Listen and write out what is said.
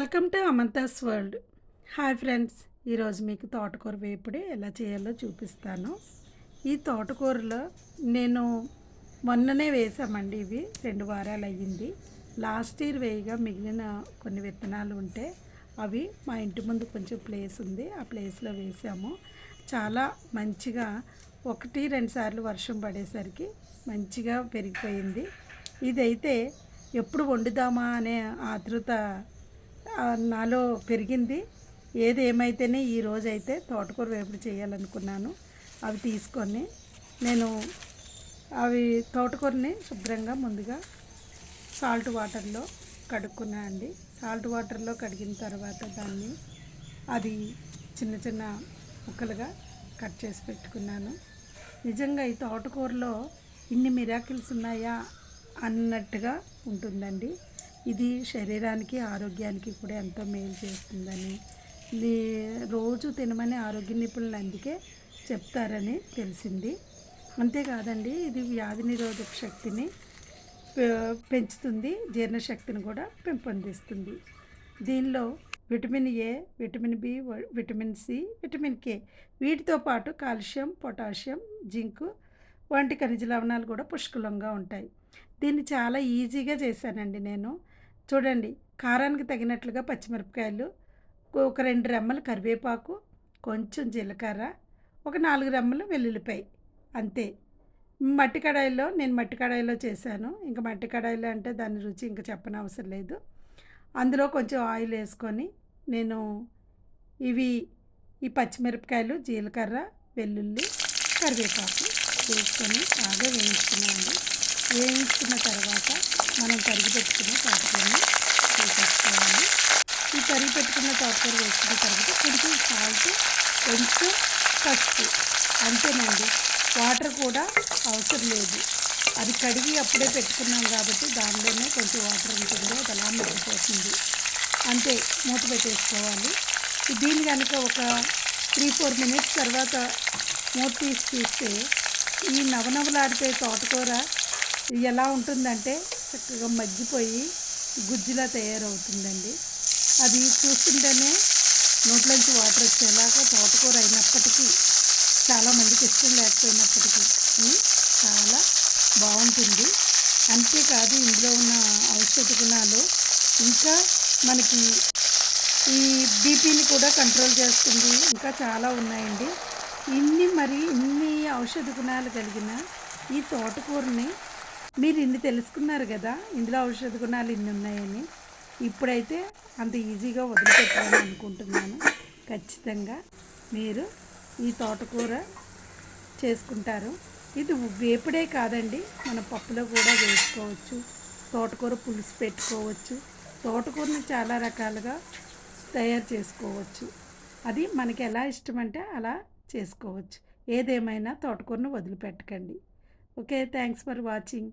Welcome to అమంతాస్ world. Hi friends ఈరోజు మీకు తోటకూర వేపుడు ఎలా చేయాలో చూపిస్తాను. ఈ తోటకూరలో నేను మొన్ననే వేసామండి ఇవి రెండు వారాలు అయ్యింది. లాస్ట్ ఇయర్ వేయగా మిగిలిన కొన్ని విత్తనాలు ఉంటే అవి మా ఇంటి ముందు కొంచెం ప్లేస్ ఉంది ఆ ప్లేస్లో వేసాము. చాలా మంచిగా ఒకటి రెండు సార్లు వర్షం పడేసరికి మంచిగా పెరిగిపోయింది. ఇదైతే ఎప్పుడు వండుదామా అనే ఆతృత నాలో పెరిగింది. ఏది ఏమైతేనే ఈ రోజు అయితే తోటకూర వేపుడు చేయాలనుకున్నాను. అవి తీసుకొని నేను అవి తోటకూరని శుభ్రంగా ముందుగా సాల్ట్ వాటర్లో కడుక్కున్నా అండి. సాల్ట్ వాటర్లో కడిగిన తర్వాత దాన్ని అది చిన్న చిన్న ముక్కలుగా కట్ చేసి పెట్టుకున్నాను. నిజంగా ఈ తోటకూరలో ఇన్ని మిరాకిల్స్ ఉన్నాయా అన్నట్టుగా ఉంటుందండి. ఇది శరీరానికి ఆరోగ్యానికి కూడా ఎంతో మేలు చేస్తుందని. ఇది రోజు తినమని ఆరోగ్య నిపుణులు అందుకే చెప్తారని తెలిసింది. అంతేకాదండి ఇది వ్యాధి నిరోధక శక్తిని పె- పెంచుతుంది జీర్ణశక్తిని కూడా పెంపొందిస్తుంది. దీనిలో vitamin A vitamin B vitamin C vitamin K వీటితో పాటు కాల్షియం పొటాషియం జింక్ వంటి ఖనిజ లవణాలు కూడా పుష్కలంగా ఉంటాయి. దీన్ని చాలా ఈజీగా చేశానండి నేను. చూడండి కారానికి తగినట్లుగా పచ్చిమిరపకాయలు ఒక రెండు రెమ్మలు కరివేపాకు కొంచెం జీలకర్ర ఒక నాలుగు రెమ్మలు వెల్లుల్లిపాయ అంతే. మట్టి కడాయిలో నేను మట్టి కడాయిలో చేశాను. ఇంకా మట్టి కడాయిలో అంటే దాని రుచి ఇంకా చెప్పనవసరం లేదు. అందులో కొంచెం ఆయిల్ వేసుకొని నేను ఇవి ఈ పచ్చిమిరపకాయలు జీలకర్ర వెల్లుల్లి కరివేపాకు వేసుకొని బాగా వేయించుకున్నాను. వేయించుకున్న తర్వాత మనం తరిగి పెట్టుకున్న తోటకూరని వేసేసుకోవాలి ఈ తరిగి పెట్టుకున్న తోటకూర వేసుకున్న తర్వాత కొంచెం సాల్ట్ కొంచెం పసుపు. అంతేనండి. వాటర్ కూడా అవసరం లేదు. అది కడిగి అప్పుడే పెట్టుకున్నాం కాబట్టి దానిలోనే కొంచెం వాటర్ ఉంటుంది అది అలా మగ్గిపోతుంది. అంతే మూత పెట్టేసుకోవాలి. దీన్ని కనుక ఒక త్రీ ఫోర్ మినిట్స్ తర్వాత మూత తీసి తీస్తే ఈ నవనవలాడితే తోటకూర ఎలా ఉంటుందంటే చక్కగా మగ్గిపోయి గుజ్జులా తయారవుతుందండి. అది చూస్తుంటేనే నోట్లోంచి వాటర్ వచ్చేలాగా తోటకూర అయినప్పటికీ చాలామందికి ఇష్టం లేకపోయినప్పటికీ చాలా బాగుంటుంది. అంతేకాదు ఇందులో ఉన్న ఔషధ గుణాలు ఇంకా మనకి ఈ బీపీని కూడా కంట్రోల్ చేస్తుంది. ఇంకా చాలా ఉన్నాయండి. ఇన్ని మరి ఇన్ని ఔషధ గుణాలు కలిగిన ఈ తోటకూరని మీరు ఇన్ని తెలుసుకున్నారు కదా ఇందులో ఔషధ గుణాలు ఇన్ని ఉన్నాయని. ఇప్పుడైతే అంత ఈజీగా వదిలిపెట్టాలని అనుకుంటున్నాను. ఖచ్చితంగా మీరు ఈ తోటకూర చేసుకుంటారు. ఇది వేపుడే కాదండి మన పప్పులో కూడా వేసుకోవచ్చు. తోటకూర పులుసు పెట్టుకోవచ్చు. తోటకూరని చాలా రకాలుగా తయారు చేసుకోవచ్చు. అది మనకి ఎలా ఇష్టమంటే అలా చేసుకోవచ్చు. ఏదేమైనా తోటకూరను వదిలిపెట్టకండి. Okay thanks for watching.